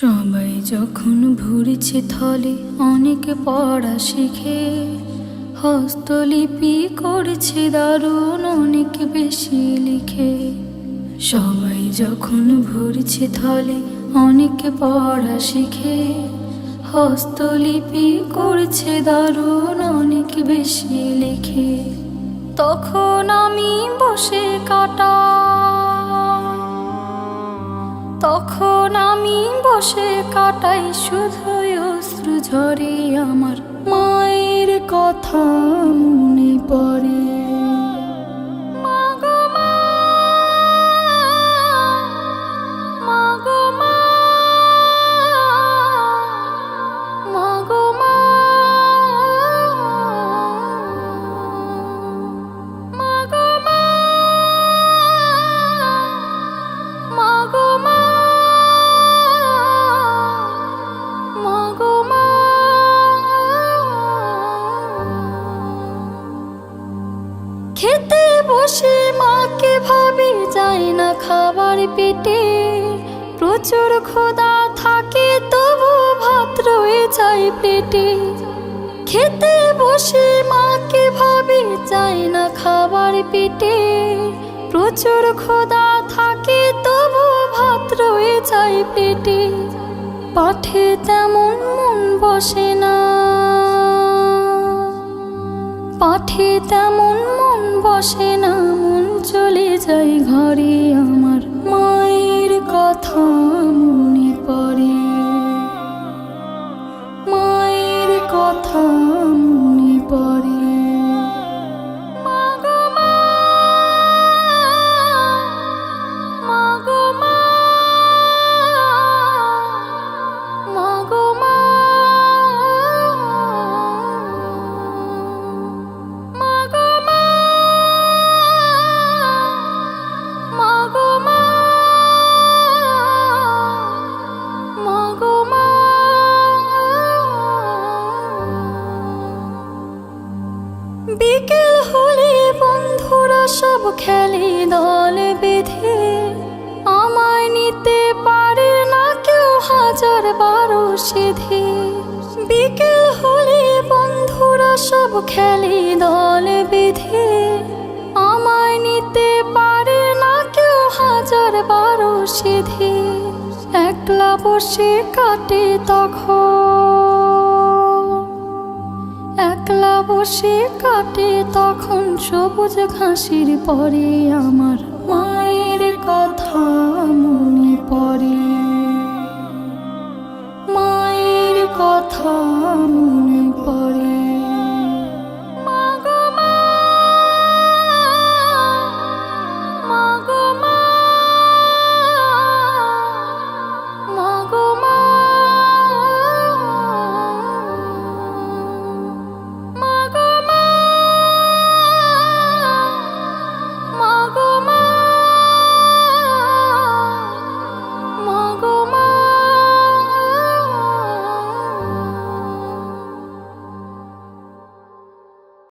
সবাই যখন ভুরছে থলে, অনেকে পড়া শিখে। হস্তলিপি করছে দারুণ, অনেক বেশি লিখে। সবাই যখন ভুরছে থলে, অনেকে পড়া শিখে। হস্তলিপি করছে দারুণ, অনেক বেশি লিখে। তখন আমি বসে কাটা তখন বসে কাটাই শুধুই অশ্রু ঝরে আমার মায়ের কথা মনে পড়ে। খেতে বসে মাকে ভাবি যায় না খাবার পেটে। প্রচুর খোদা থাকে তবু ভাত রয়ে যায় পেটে। খেতে বসে মাকে ভাবি যায় না খাবার পেটে। প্রচুর খোদা থাকে তবু ভাত রয়ে যায় পেটে। পাঠে তেমন মন বসে না। পাঠে তেমন মন বসে না মন চলে যায় ঘরে। আমার মায়ের কথা মনে পড়ে। মায়ের কথা সব খেলি দলে বেঁধে। আমায় নিতে পারে না কেউ হাজার বারো সিধে। বিকেল হলে বন্ধুরা সব খেলি দলে বেঁধে। আমায় নিতে পারে না কেউ হাজার বারো সিধে। একলা বসে কাটে তখন। বসে কাটে তখন সবুজ ঘাসির পরে আমার মায়ের